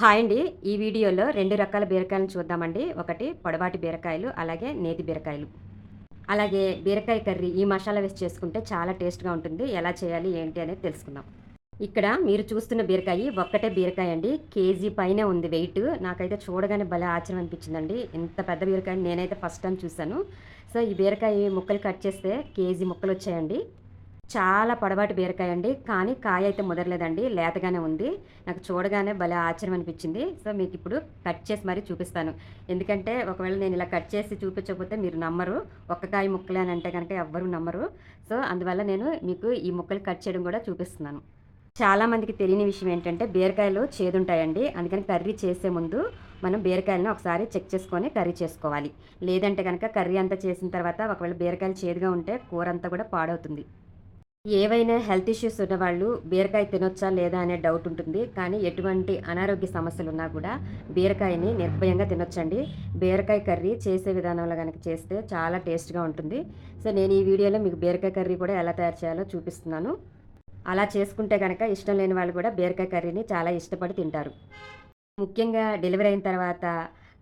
Hi అండి. ఈ వీడియోలో రెండు రకాల బీరకాయలను చూద్దామండి. ఒకటి పొడవాటి బీరకాయలు అలాగే నేతి బీరకాయలు. అలాగే బీరకాయ కర్రీ ఈ మసాలా వేసి చేసుకుంటే చాలా టేస్ట్గా ఉంటుంది. ఎలా చేయాలి ఏంటి అనేది తెలుసుకుందాం. ఇక్కడ మీరు చూస్తున్న బీరకాయ ఒక్కటే బీరకాయ అండి. కేజీ పైనే ఉంది వెయిట్. నాకైతే చూడగానే భలే ఆశ్చర్యం అనిపించిందండి. ఇంత పెద్ద బీరకాయ నేనైతే ఫస్ట్ టైం చూశాను. సో ఈ బీరకాయ ముక్కలు కట్ చేస్తే కేజీ ముక్కలు వచ్చాయండి. చాలా పొడవాటి బీరకాయ అండి కానీ కాయ అయితే ముదరలేదండి. లేతగానే ఉంది. నాకు చూడగానే భలే ఆశ్చర్యం అనిపించింది. సో మీకు ఇప్పుడు కట్ చేసి మరీ చూపిస్తాను. ఎందుకంటే ఒకవేళ నేను ఇలా కట్ చేసి చూపించకపోతే మీరు నమ్మరు. ఒక్క కాయ ముక్కలే అని అంటే కనుక ఎవ్వరు నమ్మరు. సో అందువల్ల నేను మీకు ఈ ముక్కలు కట్ చేయడం కూడా చూపిస్తున్నాను. చాలామందికి తెలియని విషయం ఏంటంటే బీరకాయలు చేదుంటాయండి. అందుకని కర్రీ చేసే ముందు మనం బీరకాయలను ఒకసారి చెక్ చేసుకొని కర్రీ చేసుకోవాలి. లేదంటే కనుక కర్రీ అంతా చేసిన తర్వాత ఒకవేళ బీరకాయలు చేదుగా ఉంటే కూర అంతా కూడా పాడవుతుంది. ఏవైనా హెల్త్ ఇష్యూస్ ఉన్నవాళ్ళు బీరకాయ తినొచ్చా లేదా అనే డౌట్ ఉంటుంది. కానీ ఎటువంటి అనారోగ్య సమస్యలు ఉన్నా కూడా బీరకాయని నిర్భయంగా తినొచ్చండి. బీరకాయ కర్రీ చేసే విధానంలో కనుక చేస్తే చాలా టేస్ట్గా ఉంటుంది. సో నేను ఈ వీడియోలో మీకు బీరకాయ కర్రీ కూడా ఎలా తయారు చేయాలో చూపిస్తున్నాను. అలా చేసుకుంటే కనుక ఇష్టం లేని వాళ్ళు కూడా బీరకాయ కర్రీని చాలా ఇష్టపడి తింటారు. ముఖ్యంగా డెలివరీ అయిన తర్వాత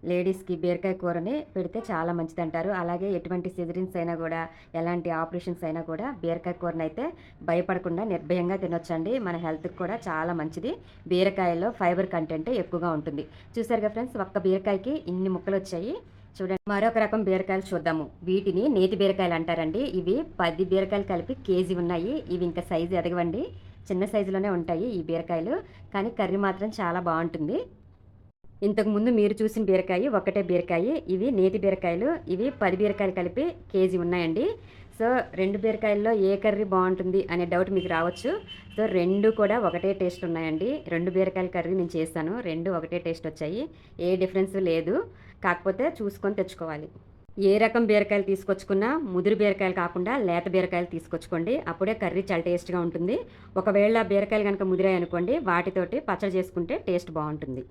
లేడీస్కి బీరకాయ కూరని పెడితే చాలా మంచిది అంటారు అలాగే ఎటువంటి సిజరిన్స్ అయినా కూడా ఎలాంటి ఆపరేషన్స్ అయినా కూడా బీరకాయ కూరని అయితే భయపడకుండా నిర్భయంగా తినొచ్చండి. మన హెల్త్కి కూడా చాలా మంచిది. బీరకాయలో ఫైబర్ కంటెంట్ ఎక్కువగా ఉంటుంది. చూసారుగా ఫ్రెండ్స్ ఒక్క బీరకాయకి ఇన్ని ముక్కలు వచ్చాయి చూడండి మరొక రకం బీరకాయలు చూద్దాము. వీటిని నేతి బీరకాయలు అంటారండి. ఇవి పది బీరకాయలు కలిపి కేజీ ఉన్నాయి. ఇవి ఇంకా సైజు ఎదగవండి. చిన్న సైజులోనే ఉంటాయి ఈ బీరకాయలు. కానీ కర్రీ మాత్రం చాలా బాగుంటుంది. ఇంతకు ముందు మీరు చూసిన బీరకాయ ఒకటే బీరకాయ ఇవి నేతి బీరకాయలు ఇవి పది బీరకాయలు కలిపి కేజీ ఉన్నాయండి. సో రెండు బీరకాయల్లో ఏ కర్రీ బాగుంటుంది అనే డౌట్ మీకు రావచ్చు. సో రెండు కూడా ఒకటే టేస్ట్ ఉన్నాయండి. రెండు బీరకాయల కర్రీ నేను చేశాను. రెండు ఒకటే టేస్ట్ వచ్చాయి. ఏ డిఫరెన్స్ లేదు. కాకపోతే చూసుకొని తెచ్చుకోవాలి. ఏ రకం బీరకాయలు తీసుకొచ్చుకున్నా ముదురు బీరకాయలు కాకుండా లేత బీరకాయలు తీసుకొచ్చుకోండి. అప్పుడే కర్రీ చాలా టేస్ట్గా ఉంటుంది. ఒకవేళ బీరకాయలు కనుక ముదిరాయి అనుకోండి వాటితోటి పచ్చడి చేసుకుంటే టేస్ట్ బాగుంటుంది.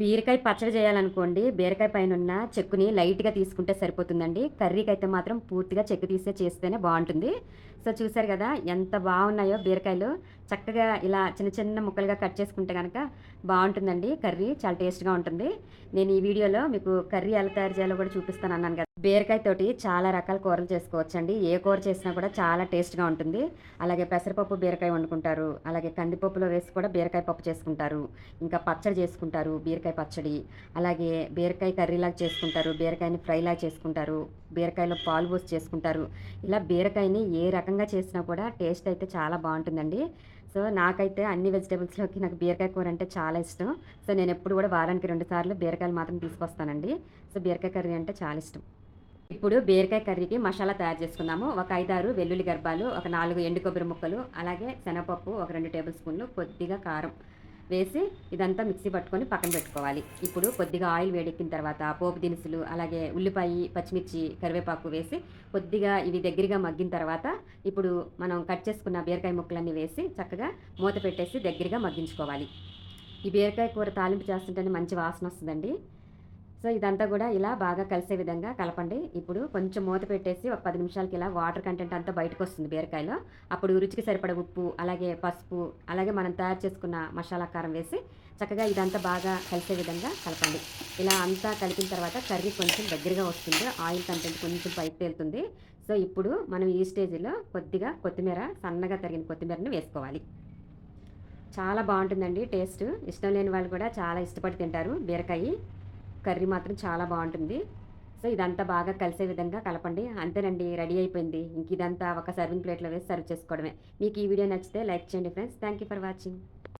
బీరకాయ పచ్చడి చేయాలనుకోండి బీరకాయ పైన ఉన్న చెక్కుని లైట్గా తీసుకుంటే సరిపోతుందండి. కర్రీకి అయితే మాత్రం పూర్తిగా చెక్కు తీసే చేస్తేనే బాగుంటుంది. సో చూసారు కదా ఎంత బాగున్నాయో బీరకాయలు. చక్కగా ఇలా చిన్న చిన్న ముక్కలుగా కట్ చేసుకుంటే కనుక బాగుంటుందండి. కర్రీ చాలా టేస్ట్గా ఉంటుంది. నేను ఈ వీడియోలో మీకు కర్రీ ఎలా తయారు చేయాలో కూడా చూపిస్తాను అన్నాను కదా. బీరకాయ తోటి చాలా రకాల కూరలు చేసుకోవచ్చండి. ఏ కూర చేసినా కూడా చాలా టేస్ట్గా ఉంటుంది. అలాగే పెసరపప్పు బీరకాయ వండుకుంటారు. అలాగే కందిపప్పులో వేసి కూడా బీరకాయ పప్పు చేసుకుంటారు. ఇంకా పచ్చడి చేసుకుంటారు బీరకాయ పచ్చడి. అలాగే బీరకాయ కర్రీలాగా చేసుకుంటారు. బీరకాయని ఫ్రైలాగా చేసుకుంటారు. బీరకాయలో పాలు పోసి చేసుకుంటారు. ఇలా బీరకాయని ఏ రకంగా చేసినా కూడా టేస్ట్ అయితే చాలా బాగుంటుందండి. సో నాకైతే అన్ని వెజిటేబుల్స్లోకి నాకు బీరకాయ కూర అంటే చాలా ఇష్టం. సో నేను ఎప్పుడు కూడా వారానికి రెండు సార్లు బీరకాయలు మాత్రం తీసుకొస్తానండి. సో బీరకాయ కర్రీ అంటే చాలా ఇష్టం. ఇప్పుడు బీరకాయ కర్రీకి మసాలా తయారు చేసుకుందాము. ఒక ఐదారు వెల్లుల్లి గర్భాలు ఒక నాలుగు ఎండు కొబ్బరి ముక్కలు అలాగే శనగపప్పు ఒక రెండు టేబుల్ స్పూన్లు కొద్దిగా కారం వేసి ఇదంతా మిక్సీ పట్టుకొని పక్కన పెట్టుకోవాలి. ఇప్పుడు కొద్దిగా ఆయిల్ వేడెక్కిన తర్వాత పోపు దినుసులు అలాగే ఉల్లిపాయ పచ్చిమిర్చి కరివేపాకు వేసి కొద్దిగా ఇవి దగ్గరగా మగ్గిన తర్వాత ఇప్పుడు మనం కట్ చేసుకున్న బీరకాయ ముక్కలన్నీ వేసి చక్కగా మూత పెట్టేసి దగ్గరగా మగ్గించుకోవాలి. ఈ బీరకాయ కూర తాలింపు చేస్తుంటేనే మంచి వాసన వస్తుందండి. సో ఇదంతా కూడా ఇలా బాగా కలిసే విధంగా కలపండి. ఇప్పుడు కొంచెం మూత పెట్టేసి ఒక పది నిమిషాలకి ఇలా వాటర్ కంటెంట్ అంతా బయటకు వస్తుంది బీరకాయలో. అప్పుడు రుచికి సరిపడ ఉప్పు అలాగే పసుపు అలాగే మనం తయారు చేసుకున్న మసాలా కారం వేసి చక్కగా ఇదంతా బాగా కలిసే విధంగా కలపండి. ఇలా అంతా కలిపిన తర్వాత కర్రీ కొంచెం దగ్గరగా వస్తుంది. ఆయిల్ కంటెంట్ కొంచెం పైకి తేలుతుంది. సో ఇప్పుడు మనం ఈ స్టేజ్లో కొద్దిగా కొత్తిమీర సన్నగా తరిగిన కొత్తిమీరని వేసుకోవాలి. చాలా బాగుంటుందండి టేస్ట్. ఇష్టం లేని వాళ్ళు కూడా చాలా ఇష్టపడి తింటారు బీరకాయ. కర్రీ మాత్రం చాలా బాగుంటుంది. సో ఇదంతా బాగా కలిసే విధంగా కలపండి. అంతేనండి రెడీ అయిపోయింది. ఇంక ఇదంతా ఒక సర్వింగ్ ప్లేట్లో వేసి సర్వ్ చేసుకోవడమే. మీకు ఈ వీడియో నచ్చితే లైక్ చేయండి friends thank you for watching